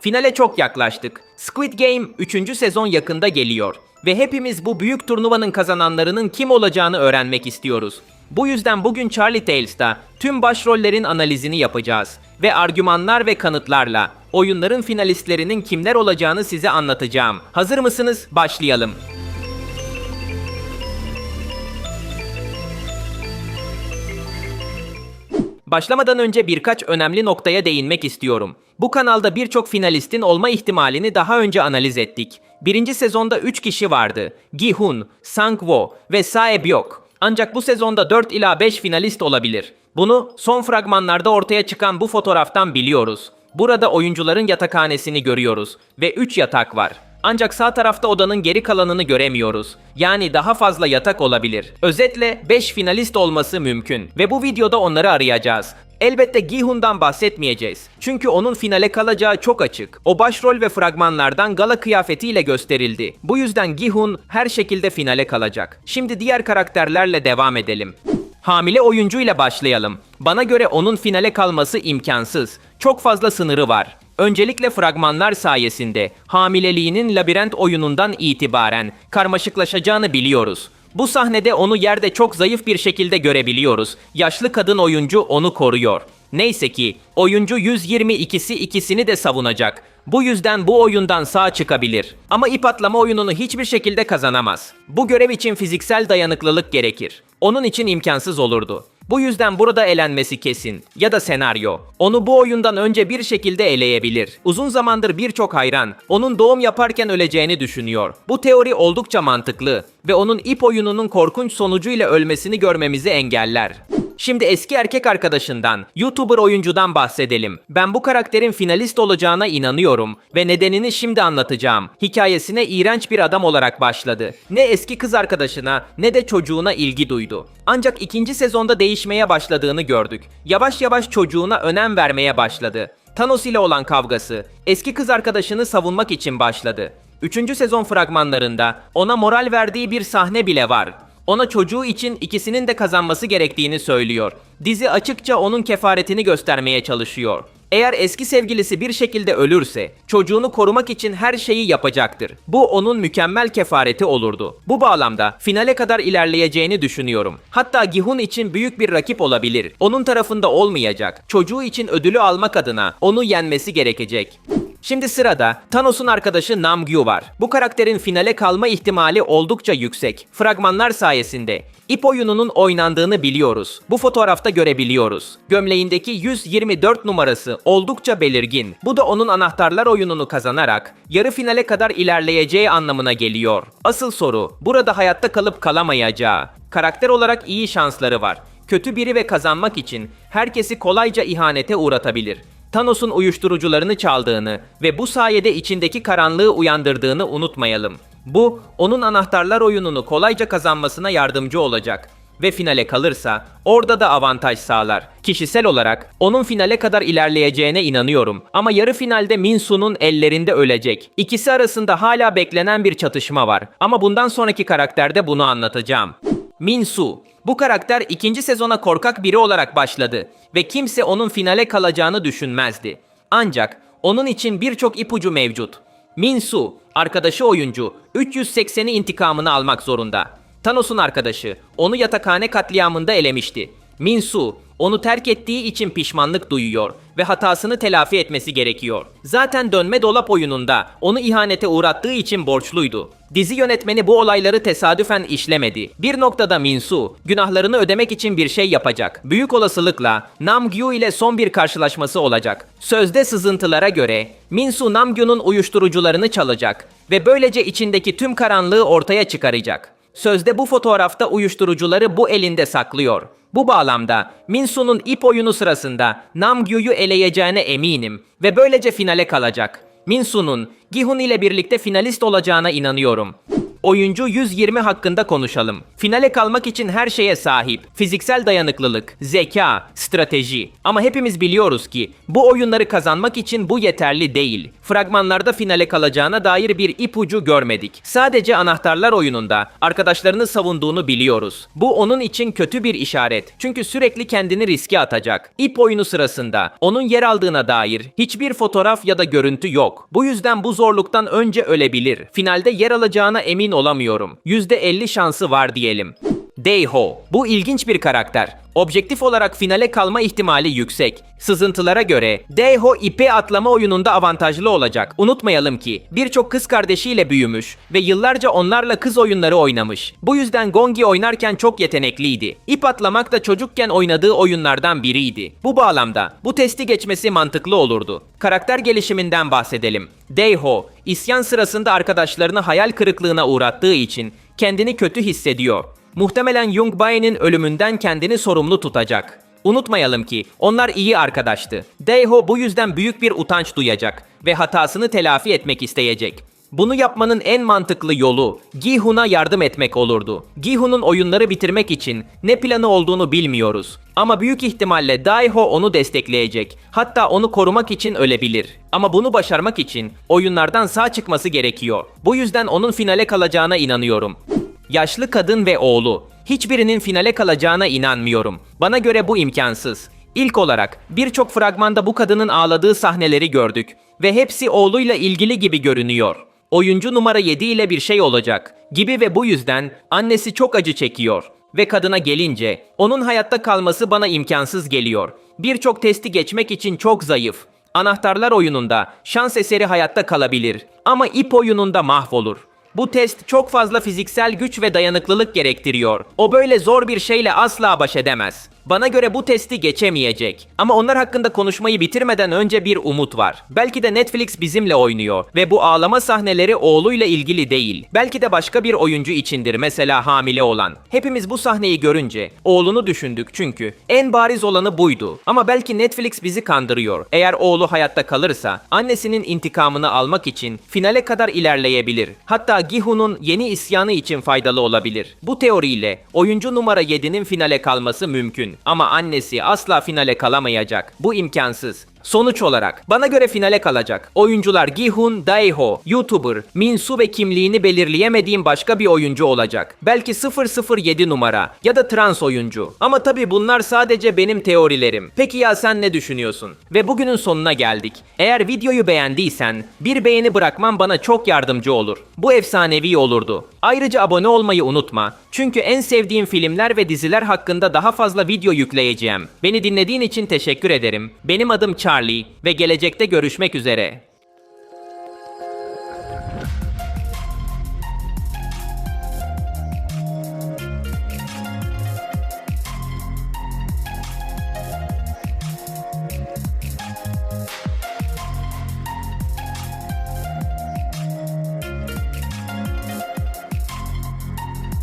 Finale çok yaklaştık. Squid Game 3. sezon yakında geliyor. Ve hepimiz bu büyük turnuvanın kazananlarının kim olacağını öğrenmek istiyoruz. Bu yüzden bugün Charlie Tales'ta tüm başrollerin analizini yapacağız. Ve argümanlar ve kanıtlarla oyunların finalistlerinin kimler olacağını size anlatacağım. Hazır mısınız? Başlayalım. Başlamadan önce birkaç önemli noktaya değinmek istiyorum. Bu kanalda birçok finalistin olma ihtimalini daha önce analiz ettik. Birinci sezonda 3 kişi vardı. Gi-hun, Sang-woo ve Sae-byok. Ancak bu sezonda 4 ila 5 finalist olabilir. Bunu son fragmanlarda ortaya çıkan bu fotoğraftan biliyoruz. Burada oyuncuların yatakhanesini görüyoruz ve 3 yatak var. Ancak sağ tarafta odanın geri kalanını göremiyoruz. Yani daha fazla yatak olabilir. Özetle 5 finalist olması mümkün ve bu videoda onları arayacağız. Elbette Gihun'dan bahsetmeyeceğiz. Çünkü onun finale kalacağı çok açık. O başrol ve fragmanlardan gala kıyafetiyle gösterildi. Bu yüzden Gihun her şekilde finale kalacak. Şimdi diğer karakterlerle devam edelim. Hamile oyuncuyla başlayalım. Bana göre onun finale kalması imkansız. Çok fazla sınırı var. Öncelikle fragmanlar sayesinde hamileliğinin labirent oyunundan itibaren karmaşıklaşacağını biliyoruz. Bu sahnede onu yerde çok zayıf bir şekilde görebiliyoruz. Yaşlı kadın oyuncu onu koruyor. Neyse ki oyuncu 122'si ikisini de savunacak. Bu yüzden bu oyundan sağ çıkabilir. Ama ip atlama oyununu hiçbir şekilde kazanamaz. Bu görev için fiziksel dayanıklılık gerekir. Onun için imkansız olurdu. Bu yüzden burada elenmesi kesin. Ya da senaryo. Onu bu oyundan önce bir şekilde eleyebilir. Uzun zamandır birçok hayran onun doğum yaparken öleceğini düşünüyor. Bu teori oldukça mantıklı ve onun ip oyununun korkunç sonucuyla ölmesini görmemizi engeller. Şimdi eski erkek arkadaşından, YouTuber oyuncudan bahsedelim. Ben bu karakterin finalist olacağına inanıyorum ve nedenini şimdi anlatacağım. Hikayesine iğrenç bir adam olarak başladı. Ne eski kız arkadaşına ne de çocuğuna ilgi duydu. Ancak ikinci sezonda değişmeye başladığını gördük. Yavaş yavaş çocuğuna önem vermeye başladı. Thanos ile olan kavgası, eski kız arkadaşını savunmak için başladı. Üçüncü sezon fragmanlarında ona moral verdiği bir sahne bile var ona çocuğu için ikisinin de kazanması gerektiğini söylüyor. Dizi açıkça onun kefaretini göstermeye çalışıyor. Eğer eski sevgilisi bir şekilde ölürse, çocuğunu korumak için her şeyi yapacaktır. Bu onun mükemmel kefareti olurdu. Bu bağlamda finale kadar ilerleyeceğini düşünüyorum. Hatta Gihun için büyük bir rakip olabilir. Onun tarafında olmayacak. Çocuğu için ödülü almak adına onu yenmesi gerekecek. Şimdi sırada Thanos'un arkadaşı Namgyu var. Bu karakterin finale kalma ihtimali oldukça yüksek. Fragmanlar sayesinde ip oyununun oynandığını biliyoruz. Bu fotoğrafta görebiliyoruz. Gömleğindeki 124 numarası oldukça belirgin. Bu da onun anahtarlar oyununu kazanarak yarı finale kadar ilerleyeceği anlamına geliyor. Asıl soru burada hayatta kalıp kalamayacağı. Karakter olarak iyi şansları var. Kötü biri ve kazanmak için herkesi kolayca ihanete uğratabilir. Thanos'un uyuşturucularını çaldığını ve bu sayede içindeki karanlığı uyandırdığını unutmayalım. Bu, onun anahtarlar oyununu kolayca kazanmasına yardımcı olacak ve finale kalırsa orada da avantaj sağlar. Kişisel olarak onun finale kadar ilerleyeceğine inanıyorum ama yarı finalde Minsu'nun ellerinde ölecek. İkisi arasında hala beklenen bir çatışma var ama bundan sonraki karakterde bunu anlatacağım. Minsu. Bu karakter ikinci sezona korkak biri olarak başladı ve kimse onun finale kalacağını düşünmezdi. Ancak onun için birçok ipucu mevcut. Minsu, arkadaşı oyuncu, 380'i intikamını almak zorunda. Thanos'un arkadaşı, onu yatakhane katliamında elemişti. Minsu, onu terk ettiği için pişmanlık duyuyor ve hatasını telafi etmesi gerekiyor. Zaten dönme dolap oyununda onu ihanete uğrattığı için borçluydu. Dizi yönetmeni bu olayları tesadüfen işlemedi. Bir noktada Minsu günahlarını ödemek için bir şey yapacak. Büyük olasılıkla Namgyu ile son bir karşılaşması olacak. Sözde sızıntılara göre Minsu Namgyu'nun uyuşturucularını çalacak ve böylece içindeki tüm karanlığı ortaya çıkaracak. Sözde bu fotoğrafta uyuşturucuları bu elinde saklıyor. Bu bağlamda Minsu'nun ip oyunu sırasında Namgyu'yu eleyeceğine eminim ve böylece finale kalacak. Minsu'nun Gihun ile birlikte finalist olacağına inanıyorum. Oyuncu 120 hakkında konuşalım. Finale kalmak için her şeye sahip. Fiziksel dayanıklılık, zeka, strateji. Ama hepimiz biliyoruz ki bu oyunları kazanmak için bu yeterli değil. Fragmanlarda finale kalacağına dair bir ipucu görmedik. Sadece anahtarlar oyununda arkadaşlarını savunduğunu biliyoruz. Bu onun için kötü bir işaret. Çünkü sürekli kendini riske atacak. İp oyunu sırasında onun yer aldığına dair hiçbir fotoğraf ya da görüntü yok. Bu yüzden bu zorluktan önce ölebilir. Finalde yer alacağına emin olamıyorum. %50 şansı var diyelim. Deiho. Bu ilginç bir karakter. Objektif olarak finale kalma ihtimali yüksek. Sızıntılara göre Deiho ipe atlama oyununda avantajlı olacak. Unutmayalım ki birçok kız kardeşiyle büyümüş ve yıllarca onlarla kız oyunları oynamış. Bu yüzden Gongi oynarken çok yetenekliydi. İp atlamak da çocukken oynadığı oyunlardan biriydi. Bu bağlamda bu testi geçmesi mantıklı olurdu. Karakter gelişiminden bahsedelim. Deiho, isyan sırasında arkadaşlarını hayal kırıklığına uğrattığı için kendini kötü hissediyor. Muhtemelen Jung Bae'nin ölümünden kendini sorumlu tutacak. Unutmayalım ki onlar iyi arkadaştı. Daeho bu yüzden büyük bir utanç duyacak ve hatasını telafi etmek isteyecek. Bunu yapmanın en mantıklı yolu Gihun'a yardım etmek olurdu. Gihun'un oyunları bitirmek için ne planı olduğunu bilmiyoruz. Ama büyük ihtimalle Daeho onu destekleyecek. Hatta onu korumak için ölebilir. Ama bunu başarmak için oyunlardan sağ çıkması gerekiyor. Bu yüzden onun finale kalacağına inanıyorum. Yaşlı kadın ve oğlu. Hiçbirinin finale kalacağına inanmıyorum. Bana göre bu imkansız. İlk olarak birçok fragmanda bu kadının ağladığı sahneleri gördük ve hepsi oğluyla ilgili gibi görünüyor. Oyuncu numara 7 ile bir şey olacak gibi ve bu yüzden annesi çok acı çekiyor. Ve kadına gelince onun hayatta kalması bana imkansız geliyor. Birçok testi geçmek için çok zayıf. Anahtarlar oyununda şans eseri hayatta kalabilir ama ip oyununda mahvolur. Bu test çok fazla fiziksel güç ve dayanıklılık gerektiriyor. O böyle zor bir şeyle asla baş edemez. Bana göre bu testi geçemeyecek. Ama onlar hakkında konuşmayı bitirmeden önce bir umut var. Belki de Netflix bizimle oynuyor ve bu ağlama sahneleri oğluyla ilgili değil. Belki de başka bir oyuncu içindir mesela hamile olan. Hepimiz bu sahneyi görünce oğlunu düşündük çünkü en bariz olanı buydu. Ama belki Netflix bizi kandırıyor. Eğer oğlu hayatta kalırsa annesinin intikamını almak için finale kadar ilerleyebilir. Hatta Gihun'un yeni isyanı için faydalı olabilir. Bu teoriyle oyuncu numara 7'nin finale kalması mümkün. Ama annesi asla finale kalamayacak. Bu imkansız. Sonuç olarak bana göre finale kalacak. Oyuncular Gihun, Daeho, YouTuber, Minsu ve kimliğini belirleyemediğim başka bir oyuncu olacak. Belki 007 numara ya da trans oyuncu. Ama tabi bunlar sadece benim teorilerim. Peki ya sen ne düşünüyorsun? Ve bugünün sonuna geldik. Eğer videoyu beğendiysen bir beğeni bırakman bana çok yardımcı olur. Bu efsanevi olurdu. Ayrıca abone olmayı unutma. Çünkü en sevdiğim filmler ve diziler hakkında daha fazla video yükleyeceğim. Beni dinlediğin için teşekkür ederim. Benim adım Charlie ve gelecekte görüşmek üzere.